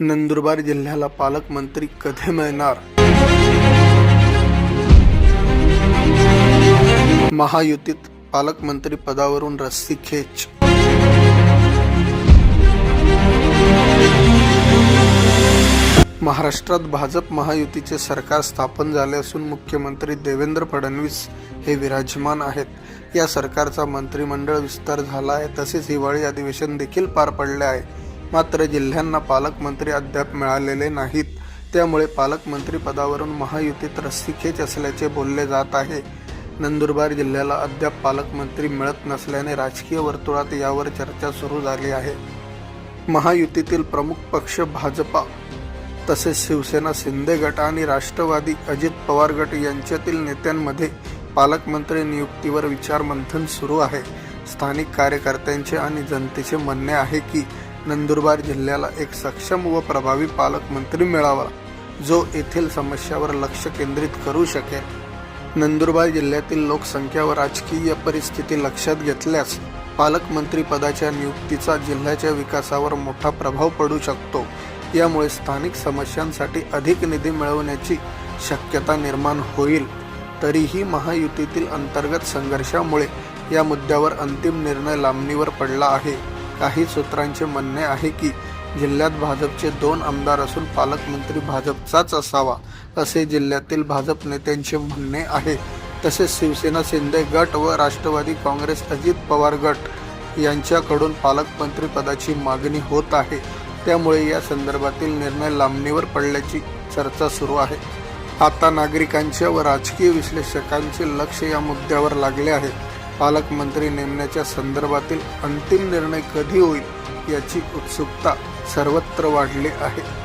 नंदुरबार जिल्ह्याला पालकमंत्री कधी मिळणार? महायुतीत पालकमंत्री पदावरून रस्सी खेच. महाराष्ट्रात भाजप महायुतीचे सरकार स्थापन झाले असून मुख्यमंत्री देवेंद्र फडणवीस हे विराजमान आहेत. या सरकारचा मंत्रिमंडळ विस्तार झाला आहे तसेच हिवाळी अधिवेशन देखील पार पडले आहे. मात्र जिल्ह्यांना पालकमंत्री अद्याप मिळालेले नाहीत. त्यामुळे पालकमंत्री पदावरून महायुतीत रस्सीखेच असल्याचे बोलले जात आहे. नंदुरबार जिल्ह्याला अद्याप पालकमंत्री मिळत नसल्याने राजकीय वर्तुळात यावर चर्चा सुरू झाली आहे. महायुतीतील प्रमुख पक्ष भाजपा तसेच शिवसेना शिंदे गट आणि राष्ट्रवादी अजित पवार गट यांच्यातील नेत्यांमध्ये पालकमंत्री नियुक्तीवर विचारमंथन सुरू आहे. स्थानिक कार्यकर्त्यांचे आणि जनतेचे म्हणणे आहे की नंदुरबार जिल्ह्याला एक सक्षम व प्रभावी पालकमंत्री मिळावा जो येथील समस्यावर लक्ष केंद्रित करू शकेल. नंदुरबार जिल्ह्यातील लोकसंख्या व राजकीय परिस्थिती लक्षात घेतल्यास पालकमंत्री पदाच्या नियुक्तीचा जिल्ह्याच्या विकासावर मोठा प्रभाव पडू शकतो. यामुळे स्थानिक समस्यांसाठी अधिक निधी मिळवण्याची शक्यता निर्माण होईल. तरीही महायुतीतील अंतर्गत संघर्षामुळे या मुद्द्यावर अंतिम निर्णय लांबणीवर पडला आहे. काही सूत्रांचे म्हणणे आहे की जिल्ह्यात भाजपचे दोन आमदार असून पालकमंत्री भाजपचाच असावा असे जिल्ह्यातील भाजप नेत्यांचे म्हणणे आहे. तसेच शिवसेना शिंदे गट व राष्ट्रवादी काँग्रेस अजित पवार गट यांच्याकडून पालकमंत्री पदाची मागणी होत आहे. त्यामुळे या संदर्भातील निर्णय लांबणीवर पडल्याची चर्चा सुरू आहे. आता नागरिकांच्या व राजकीय विश्लेषकांचे लक्ष या मुद्द्यावर लागले आहे. पालकमंत्री नेमण्याच्या संदर्भातील अंतिम निर्णय कधी होईल याची उत्सुकता सर्वत्र वाढली आहे.